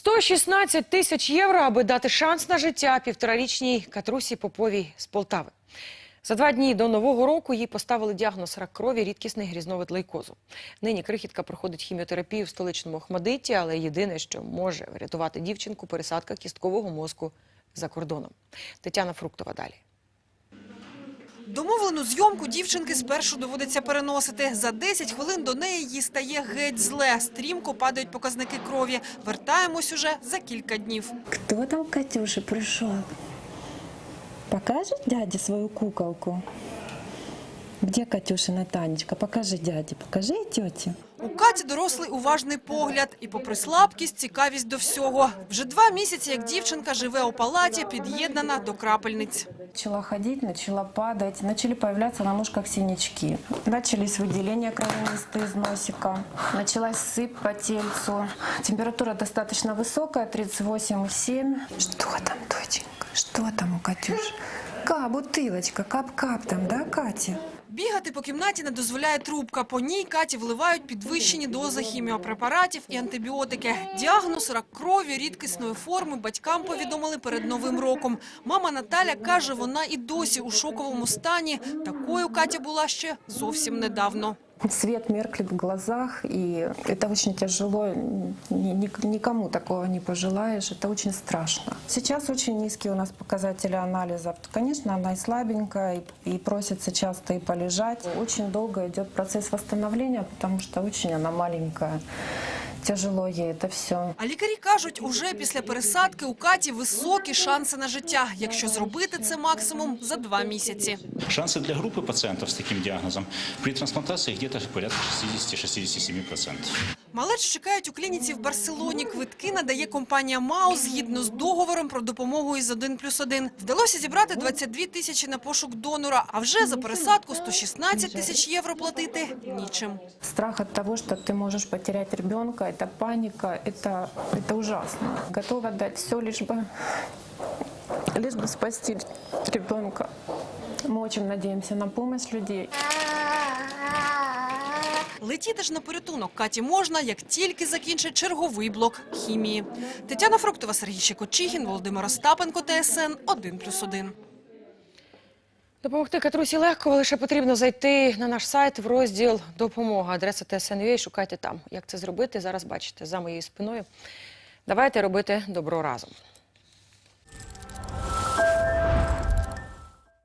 116 тисяч євро, аби дати шанс на життя півторарічній Катрусі Поповій з Полтави. За два дні до нового року їй поставили діагноз рак крові, рідкісний грізновид лейкозу. Нині крихітка проходить хіміотерапію в столичному Охмадиті, але єдине, що може врятувати дівчинку, пересадка кісткового мозку за кордоном. Тетяна Фруктова далі. Домовлену зйомку дівчинки спершу доводиться переносити. За 10 хвилин до неї їй стає геть зле. Стрімко падають показники крові. Вертаємось уже за кілька днів. Хто там Катюша пришел? Покажет дяде свою куколку? Где Катюшина Танечка? Покажи дяде, покажи и тете. У Каті дорослий уважний погляд і, попри слабкість, цікавість до всього. Вже два місяці, як дівчинка живе у палаті, під'єднана до крапельниць. Начала ходить, начала падать, начали появляться на ножках синячки. Начались выделения кровянистые из носика. Началась сыпь по тельцу. Температура достаточно высокая, 38,7. Что там, доченька? Что там у Катюши? Ка, бутылочка, кап-кап там, да, Катя? Бігати по кімнаті не дозволяє трубка. По ній Каті вливають підвищені дози хіміопрепаратів і антибіотики. Діагноз – рак крові рідкісної форми батькам повідомили перед Новим роком. Мама Наталя каже, вона і досі у шоковому стані. Такою Катя була ще зовсім недавно. Свет меркнет в глазах, и это очень тяжело. Ни- ни- Никому такого не пожелаешь. Это очень страшно. Сейчас очень низкие у нас показатели анализов. Конечно, она и слабенькая, и просится часто и полежать. Очень долго идет процесс восстановления, потому что очень она маленькая Тяжело ей это все. А лікарі кажуть, уже після пересадки у Каті високі шанси на життя, якщо зробити це максимум за два місяці. Шансы для группы пациентов с таким диагнозом при трансплантации где-то порядка 60-67%. Малеч чекають у клініці в Барселоні. Квитки надає компанія МАУ згідно з договором про допомогу із 1 плюс 1. Вдалося зібрати 22 тисячі на пошук донора, а вже за пересадку 116 тисяч євро платити нічим. Страх от того, что ты можешь потерять ребенка, это паника, это, это ужасно. Готова дать все, лишь бы, лишь бы спасти ребенка. Мы очень надеемся на помощь людей. Летіти ж на порятунок Каті можна, як тільки закінчить черговий блок хімії. Тетяна Фруктова, Сергій Щекочихін, Володимир Остапенко, ТСН 1+,1. Допомогти Катрусі легко, лише потрібно зайти на наш сайт в розділ «Допомога». Адреса ТСНВ, шукайте там. Як це зробити, зараз бачите за моєю спиною. Давайте робити добро разом.